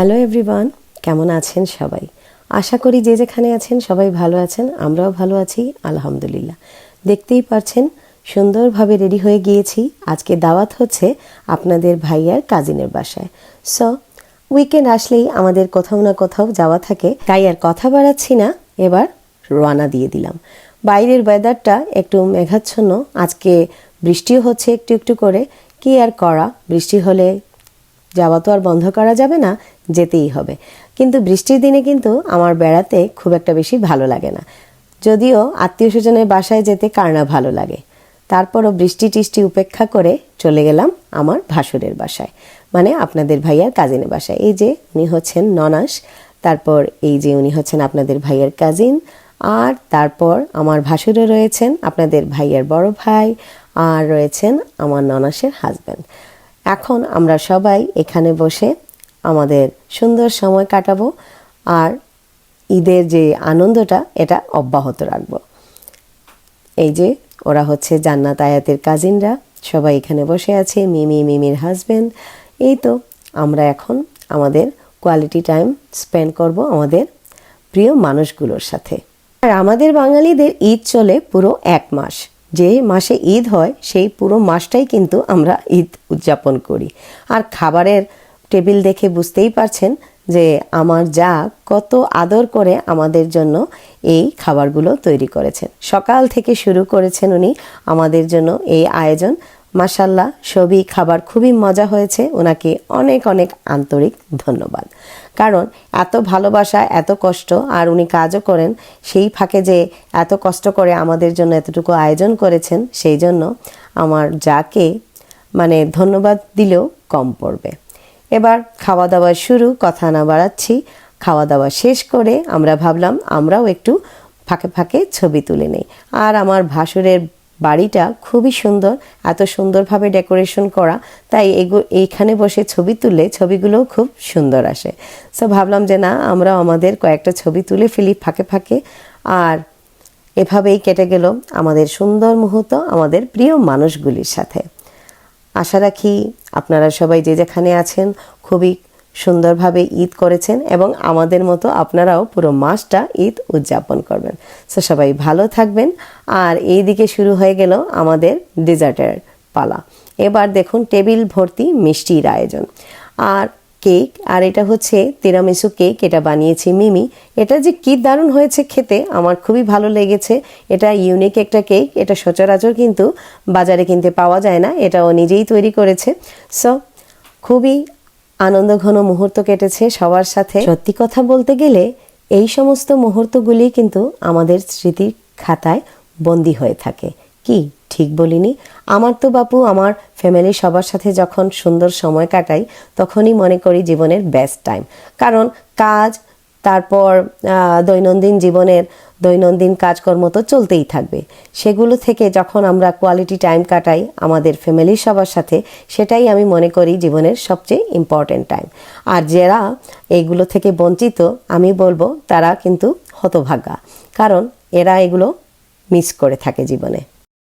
Hello everyone কেমন আছেন সবাই? আশা করি যে যেখানে আছেন সবাই ভালো আছেন, আমরাও ভালো আছি, আলহামদুলিল্লাহ। দেখতেই পারছেন, সুন্দরভাবে রেডি হয়ে গিয়েছি। আজকে দাওয়াত হচ্ছে আপনাদের ভাইয়ার কাজিনের বাসায়। সো উইকেন্ড আসলেই আমাদের কোথাও না কোথাও যাওয়া থাকে। তাই আর কথা বাড়াচ্ছি না, এবার রওনা দিয়ে দিলাম। বাইরের ওয়েদারটা একটু মেঘাচ্ছন্ন, আজকে বৃষ্টিও হচ্ছে একটু একটু করে। কি আর করা, বৃষ্টি হলে যাওয়া তো আর বন্ধ করা যাবে না, যেতেই হবে। কিন্তু বৃষ্টির দিনে কিন্তু আমার বেড়াতে খুব একটা বেশি ভালো লাগে না। যদিও আত্মীয় স্বজনের বাসায় যেতে কার না ভালো লাগে। তারপরও বৃষ্টি টিষ্টি উপেক্ষা করে চলে গেলাম আমার ভাসুরের বাসায়। মানে আপনাদের ভাইয়ার কাজিনের বাসায়। এই যে উনি হচ্ছেন ননাস, তারপর এই যে উনি হচ্ছেন আপনাদের ভাইয়ার কাজিন, আর তারপর আমার ভাসুরে রয়েছেন আপনাদের ভাইয়ার বড় ভাই, আর রয়েছেন আমার ননাসের হাজব্যান্ড এখন আমরা সবাই এখানে বসে আমাদের সুন্দর সময় কাটাবো আর ঈদের যে আনন্দটা, এটা অব্যাহত রাখব। এই যে ওরা হচ্ছে জান্নাত আয়াতের কাজিনরা, সবাই এখানে বসে আছে, মিমি, মিমির হাজব্যান্ড এই তো আমরা এখন আমাদের কোয়ালিটি টাইম স্পেন্ড করব আমাদের প্রিয় মানুষগুলোর সাথে। আর আমাদের বাঙালিদের ঈদ চলে পুরো এক মাস। যে মাসে ঈদ হয়, সেই পুরো মাসটাই কিন্তু আমরা ঈদ উদযাপন করি। আর খাবারের টেবিল দেখে বুঝতেই পারছেন যে আমার যা কত আদর করে আমাদের জন্য এই খাবারগুলো তৈরি করেছেন। সকাল থেকে শুরু করেছেন উনি। আমাদের জন্য এই আয়োজন মাসাল্লাহ সবই খাবার খুবই মজা হয়েছে। ওনাকে অনেক অনেক আন্তরিক ধন্যবাদ। কারণ এত ভালোবাসা, এত কষ্ট, আর উনি কাজও করেন, সেই ফাঁকে যে এত কষ্ট করে আমাদের জন্য এতটুকু আয়োজন করেছেন, সেই জন্য আমার যাকে মানে ধন্যবাদ দিলেও কম পড়বে। এবার খাওয়া দাওয়া শুরু, কথা না বাড়াচ্ছি। খাওয়া দাওয়া শেষ করে আমরা ভাবলাম আমরাও একটু ফাঁকে ফাঁকে ছবি তুলে নেই। আর আমার ভাসুরের বাড়িটা খুবই সুন্দর, এত সুন্দরভাবে ডেকোরেশন করা, তাই এইখানে বসে ছবি তুললে ছবিগুলোও খুব সুন্দর আসে। সো ভাবলাম যে না আমরাও আমাদের কয়েকটা ছবি তুলে ফেলি ফাঁকে ফাঁকে। আর এভাবেই কেটে গেল আমাদের সুন্দর মুহূর্ত আমাদের প্রিয় মানুষগুলির সাথে। আশা রাখি আপনারা সবাই যে যেখানে আছেন, খুবই সুন্দরভাবে ঈদ করেছেন এবং আমাদের মতো আপনারাও পুরো মাসটা ঈদ উদযাপন করবেন। সো সবাই ভালো থাকবেন। আর এই দিকে শুরু হয়ে গেল আমাদের ডেজার্টের পালা। এবার দেখুন টেবিল ভর্তি মিষ্টির আয়োজন। আর কেক, আর এটা হচ্ছে তিরামিসু কেক, এটা বানিয়েছি মিমি। এটা যে কি দারুণ হয়েছে খেতে, আমার খুবই ভালো লেগেছে। এটা ইউনিক একটা কেক, এটা সচরাচর কিন্তু বাজারে কিনতে পাওয়া যায় না, এটা ও নিজেই তৈরি করেছে। সো খুবই আনন্দ ঘন মুহূর্ত কেটেছে সবার সাথে। সত্যি কথা বলতে গেলে, এই সমস্ত মুহূর্তগুলি কিন্তু আমাদের স্মৃতির খাতায় বন্দি হয়ে থাকে। কি? ঠিক বলিনি। আমার তো বাপু, আমার ফ্যামিলি সবার সাথে যখন সুন্দর সময় কাটাই, তখনই মনে করি জীবনের বেস্ট টাইম কারণ কাজ তারপর দৈনন্দিন জীবনের দৈনন্দিন কাজকর্ম তো চলতেই থাকবে। সেগুলো থেকে যখন আমরা কোয়ালিটি টাইম কাটাই আমাদের ফ্যামিলির সবার সাথে, সেটাই আমি মনে করি জীবনের সবচেয়ে ইম্পর্ট্যান্ট টাইম আর যারা এইগুলো থেকে বঞ্চিত, আমি বলব তারা কিন্তু হতভাগা। কারণ এরা এগুলো মিস করে থাকে জীবনে।